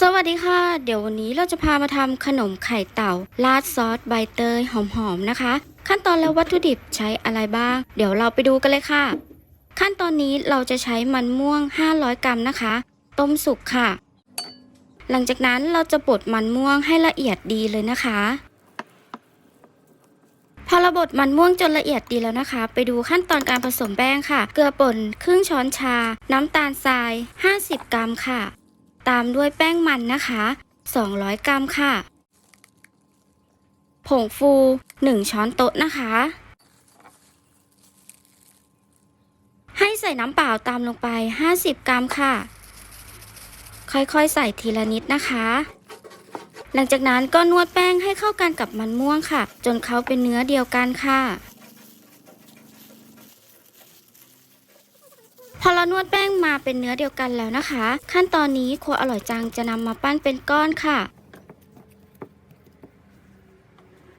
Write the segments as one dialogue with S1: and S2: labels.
S1: สวัสดีค่ะ เดี๋ยววันนี้เราจะพามาทำขนมไข่เต่า ราดซอสใบเตยหอมๆนะคะ ขั้นตอนและวัตถุดิบใช้อะไรบ้าง เดี๋ยวเราไปดูกันเลยค่ะ ขั้นตอนนี้เราจะใช้มันม่วง 500 กรัมนะคะ ต้มสุกค่ะ หลังจากนั้นเราจะบดมันม่วงให้ละเอียดดีเลยนะคะ พอเราบดมันม่วงจนละเอียดดีแล้วนะคะ ไปดูขั้นตอนการผสมแป้งค่ะ เกลือป่นครึ่งช้อนชา น้ำตาลทราย 50 กรัมค่ะ ตามด้วยแป้งมันนะคะ 200 กรัมค่ะ ผงฟู 1 ช้อนโต๊ะนะคะ ให้ใส่น้ำเปล่าตามลงไป 50 กรัมค่ะ ค่อยๆใส่ทีละนิดนะคะ หลังจากนั้นก็นวดแป้งให้เข้ากันกับมันม่วงค่ะ จนเขาเป็นเนื้อเดียวกันค่ะ พอเรานวดแป้งมาเป็นเนื้อเดียวกันแล้วนะคะ ขั้นตอนนี้ครัวอร่อยจังจะนำมาปั้นเป็นก้อนค่ะ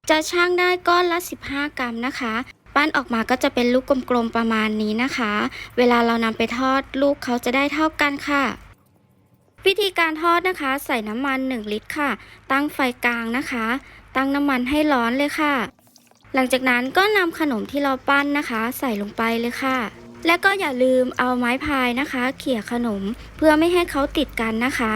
S1: จะช่างได้ก้อนละ 15 กรัมนะคะ ปั้นออกมาก็จะเป็นลูกกลมๆประมาณนี้นะคะ เวลาเรานำไปทอดลูกเขาจะได้เท่ากันค่ะวิธีการทอดนะคะ ใส่น้ำมัน 1 ลิตรค่ะ ตั้งไฟกลางนะคะ ตั้งน้ำมันให้ร้อนเลยค่ะ หลังจากนั้นก็นำขนมที่เราปั้นนะคะ ใส่ลงไปเลยค่ะ และก็อย่าลืมเอาไม้พายนะคะ เขี่ยขนมเพื่อไม่ให้เขาติดกันนะคะ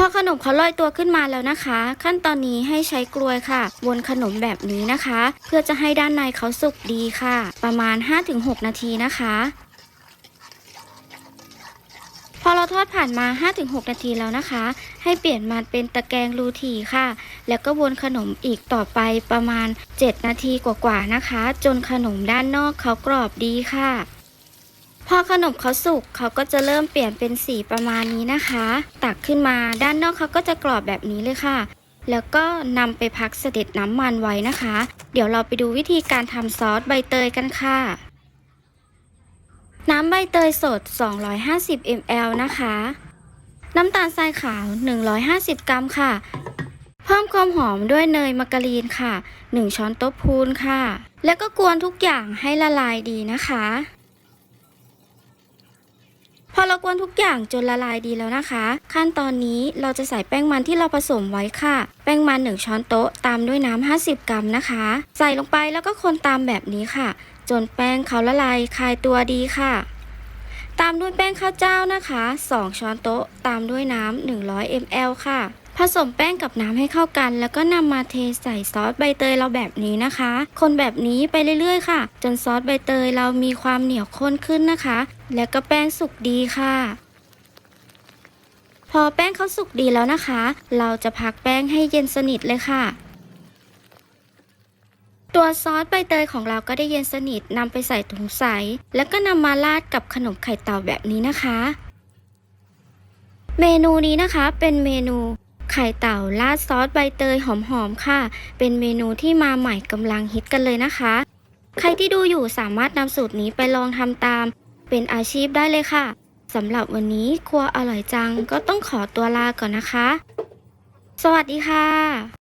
S1: พอขนมเขาลอยตัวขึ้นมาแล้วนะคะ ขั้นตอนนี้ให้ใช้กลวยค่ะวนขนมแบบนี้นะคะ เพื่อจะให้ด้านในเขาสุกดีค่ะ ประมาณ 5-6 นาทีนะคะ อเราทอดผ่านมา 5-6 นาทีแล้วนะคะ ให้เปลี่ยนมาเป็นตะแกรงรูทีค่ะ แล้วก็วนขนมอีกต่อไปประมาณ 7 นาทีกว่าๆนะคะ จนขนมด้านนอกเขากรอบดีค่ะ พอขนมเขาสุกเขาก็จะเริ่มเปลี่ยนเป็นสีประมาณนี้นะคะ ตักขึ้นมาด้านนอกเขาก็จะกรอบแบบนี้เลยค่ะ แล้วก็นำไปพักเสด็จน้ำมันไว้นะคะ เดี๋ยวเราไปดูวิธีการทำซอสใบเตยกันค่ะ น้ำใบเตยสด 250 ml นะคะ น้ำตาลทรายขาว 150 กรัมค่ะ เพิ่มความหอมด้วยเนยมาการีนค่ะ 1 ช้อนโต๊ะพูนค่ะ แล้วก็กวนทุกอย่างให้ละลายดีนะคะ อเรากวนทุกอย่างจนละลายดีแล้วนะคะ ขั้นตอนนี้เราจะใส่แป้งมันที่เราผสมไว้ค่ะ แป้งมัน 1 ช้อนโต๊ะตามด้วยน้ำ50 กรัมนะคะ ใส่ลงไปแล้วก็คนตามแบบนี้ค่ะ จนแป้งเขาละลายคลายตัวดีค่ะ ตามด้วยแป้งข้าวเจ้านะคะ 2 ช้อนโต๊ะตามด้วยน้ำ100 ml ค่ะผสมแป้งกับน้ำให้เข้ากัน แล้วก็นำมาเทใส่ซอสใบเตยเราแบบนี้นะคะ คนแบบนี้ไปเรื่อยๆ ค่ะ จนซอสใบเตยเรามีความเหนียวข้นขึ้นนะคะ แล้วก็แป้งสุกดีค่ะ พอแป้งเขาสุกดีแล้วนะคะ เราจะพักแป้งให้เย็นสนิทเลยค่ะ ตัวซอสใบเตยของเราก็ได้เย็นสนิทนำไปใส่ถุงใส แล้วก็นำมาราดกับขนมไข่เต่าแบบนี้นะคะ เมนูนี้นะคะเป็นเมนูไข่เต่าราดซอสใบเตยหอมๆค่ะ เป็นเมนูที่มาใหม่กำลังฮิตกันเลยนะคะ ใครที่ดูอยู่สามารถนำสูตรนี้ไปลองทำตาม เป็นอาชีพได้เลยค่ะสำหรับวันนี้ครัวอร่อยจังก็ต้องขอตัวลาก่อนนะคะ สวัสดีค่ะ